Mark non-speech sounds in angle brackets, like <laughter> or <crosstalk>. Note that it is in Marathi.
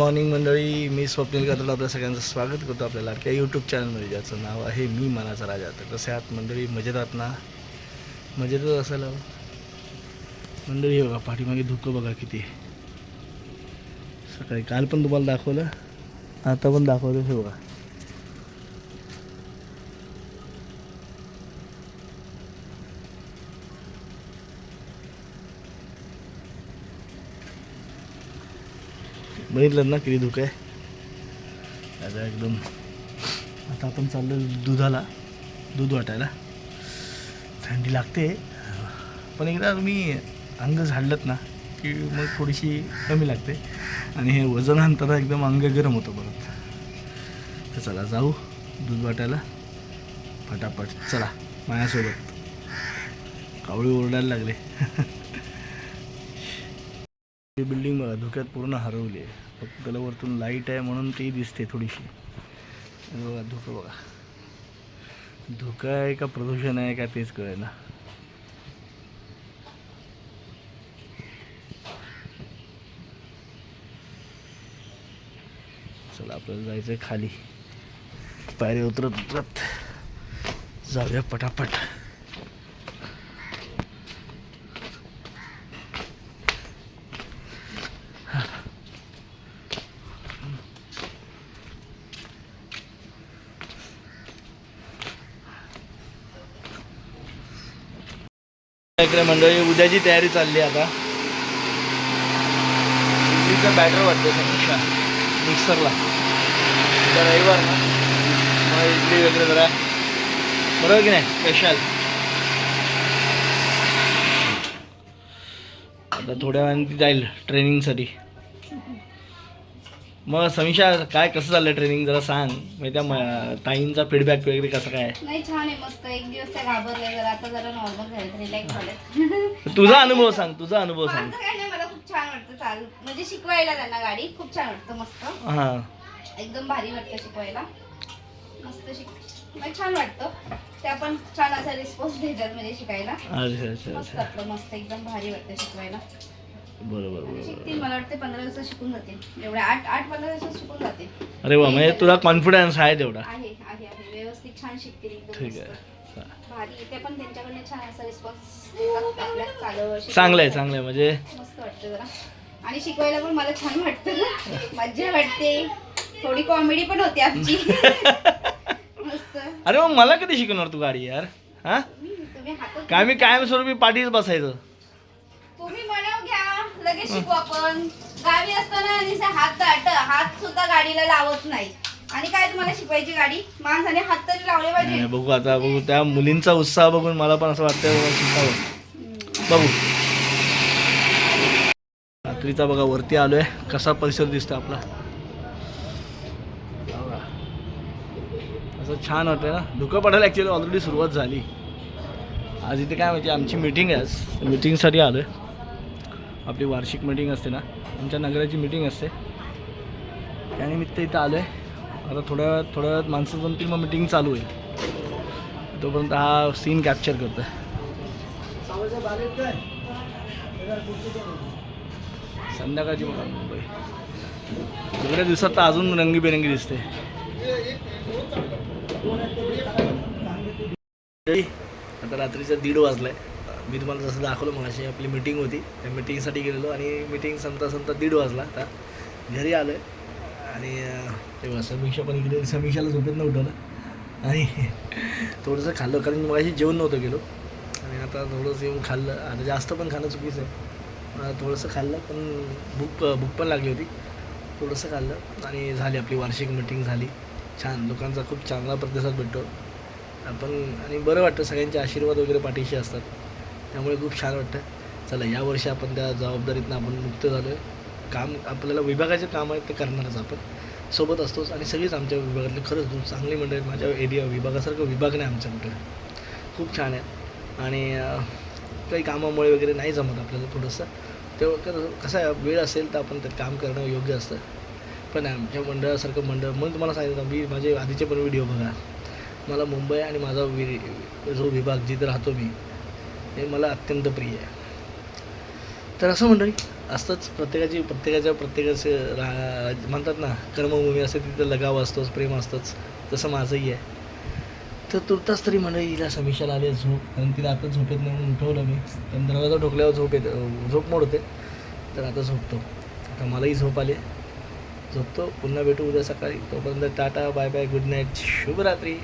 मॉर्निंग मंडळी मी स्वप्नील कातड आपल्या सगळ्यांचं स्वागत करतो आपल्या लाडक्या यूट्यूब चॅनलमध्ये ज्याचं नाव आहे मी मनाचा राजा. तर कसे आहात मंडळी मजेत आहात ना? मजेतच असायला मंडळी हे बघा पाठीमागे धुकं बघा किती सकाळी काल पण तुम्हाला दाखवलं आता पण दाखवलं हे बघा. बघितलं ना किती धुकं आहे. आता एकदम आता आपण चाललो दुधाला दूध वाटायला. थंडी लागते. पण एकदा तुम्ही अंग झाडलंत ना की मग थोडीशी कमी लागते. आणि हे वजन आणताना एकदम अंग गरम होतं परत. तर चला जाऊ दूध वाटायला. फटाफट चला माझ्यासोबत. कावळी ओरडायला लागले. <laughs> ही बिल्डिंग बघा धुक्यात पूर्ण हरवली आहे. त्याला वरतून लाइट आहे म्हणून ती दिसते थोडीशी. बघा धुकं बघा. धुकं आहे का प्रदूषण आहे का तेच कळे ना चला आपल्याला जायचं आहे खाली. पायऱ्या उतरत उतरत जाऊया पटापट. इकडे मंडळी उद्याची तयारी चालली आता. इडलीचा बॅटर वाटतं समीक्षा. मिक्सरला. उद्या रविवार ना. मग इडली वगैरे जरा बरोबर की नाही? स्पेशल आता थोड्या वेळाने ती जाईल ट्रेनिंगसाठी मग समीक्षा काय कसं चाललं ट्रेनिंग जरा सांग. म्हणजे त्या म- ताईंचा फीडबॅक वगैरे कसं काय? नाही छान आहे मस्त. एक दिवस त्या घाबरले जरा आता जरा नॉर्मल झाले रिलॅक्स झाले. तुझा अनुभव सांग तुझा अनुभव सांग. माझं काय नाही मला खूप छान वाटतं चाल. म्हणजे शिकवायला त्यांना गाडी खूप छान वाटतं मस्त. हां. एकदम भारी वाटतं शिकवायला. मस्त शिक म्हणजे छान वाटतं. त्या पण छान असा रिस्पॉन्स देतात म्हणजे शिकायला. अच्छा अच्छा मस्त अच्छा. वाटतं मस्त एकदम भारी वाटतं शिकवायला. बरोबर शिकतील मला वाटते पंधरा दिवसात शिकून जातील. एवढ्या आठ आठ पंधरा दिवसात शिकून जातील. अरे वा म्हणजे तुला कॉन्फिडन्स आहे तेवढा. आहे आहे आहे. व्यवस्थित छान शिकतील एकदम ठीक मस्त. आहे. भारी. ते पण त्यांच्याकडनं छान असा रिस्पॉन्स देतात. आपल्या चालू चांगलं आहे चांगलं आहे म्हणजे मस्त वाटतं जरा. आणि शिकवायला पण मला छान वाटतं मज्जा वाटते. थोडी कॉमेडी पण होती आमची. <laughs> मस्त. अरे मग मला कधी शिकवणार तू गाडी यार? हा? तुम्ही तुम्ही हातात काय मी कायमस्वरूपी पाठीच बसायचं. तुम्ही घ्या लगेच शिकू आपण. गावी असताना नुसते हात दाट हात सुद्धा गाडीला लावत नाही. आणि काय तुम्हाला शिकवायची गाडी? माणसाने हात तरी लावले पाहिजे. बघू आता बघू. त्या मुलींचा उत्साह बघून मला पण असं वाटतं शिकावं. बघू. रात्रीचा बघा वरती आलोय. कसा परिसर दिसतो आपला? असं छान वाटतं ना. धुकं पडायला ॲक्च्युली ऑलरेडी सुरुवात झाली. आज इथे काय माहिती आमची मीटिंग आहे आज. मीटिंगसाठी आलो आहे आपली वार्षिक मीटिंग असते ना. आमच्या नगराची मीटिंग असते. त्यानिमित्त इथं आलो आहे आता थोड्या वेळात थोड्या वेळात माणसं जमतील मग मीटिंग चालू होईल. तोपर्यंत हा सीन कॅप्चर करतो संध्याकाळची बघा मुंबई. एवढ्या दिवसात तर अजून रंगीबेरंगी दिसते. आता रात्रीचा दीड वाजलाय. मी तुम्हाला जसं दाखवलं मग अशी आपली मीटिंग होती. त्या मीटिंगसाठी गेलेलो आणि मीटिंग संपता संपता दीड वाजला आता. घरी आलो आहे आणि तेव्हा समीक्षा पण इकडे समीक्षाला झोपेत न. उठवलं आणि थोडंसं खाल्लं कारण मग जेवण नव्हतं गेलो आणि आता थोडंसं येऊन खाल्लं. आता जास्त पण खाणं चुकीचं आहे. थोडंसं खाल्लं पण भूक भूक पण लागली होती. थोडंसं खाल्लं आणि झाली आपली वार्षिक मीटिंग झाली. छान लोकांचा खूप चांगला प्रतिसाद भेटतो. आपण आणि बरं वाटतं सगळ्यांचे आशीर्वाद वगैरे पाठीशी असतात. त्यामुळे खूप छान वाटतं चला यावर्षी आपण त्या जबाबदारीतनं आपण मुक्त झालो आहे काम आपल्याला विभागाचे काम आहे ते करणारच आपण. सोबत असतोच आणि सगळीच आमच्या विभागातले खरंच खूप चांगली मंडळी माझ्या एरिया विभागासारखं विभाग नाही आमच्या कुठे. खूप छान आहे आणि काही कामामुळे वगैरे नाही जमत आपल्याला थोडंसं. तेव्हा कसं आहे वेळ असेल तर आपण ते काम करणं योग्य असतं. पण आमच्या मंडळासारखं मंडळ म्हणून तुम्हाला सांगितलं मी माझे आधीचे पण व्हिडिओ बघा. मला मुंबई आणि माझा वि जो विभाग जिथं राहतो मी हे मला अत्यंत प्रिय आहे. तर असं मंडळी असतंच प्रत्येकाची प्रत्येकाच्या प्रत्येकाचं रा म्हणतात ना कर्मभूमी असते तिथं लगाव असतोच प्रेम असतंच तसं माझंही आहे. तर तुर्तास तरी म्हणलं हिला समीक्षाला आली आहे झोप कारण तिला आता झोपेत नाही म्हणून उठवलं मी. पण दरवाजा ठोकल्यावर झोप येत झोप मोडते तर आता झोपतो. आता मलाही झोप आली झोपतो पुन्हा भेटू उद्या सकाळी. तोपर्यंत tata bye bye good night शुभरात्री.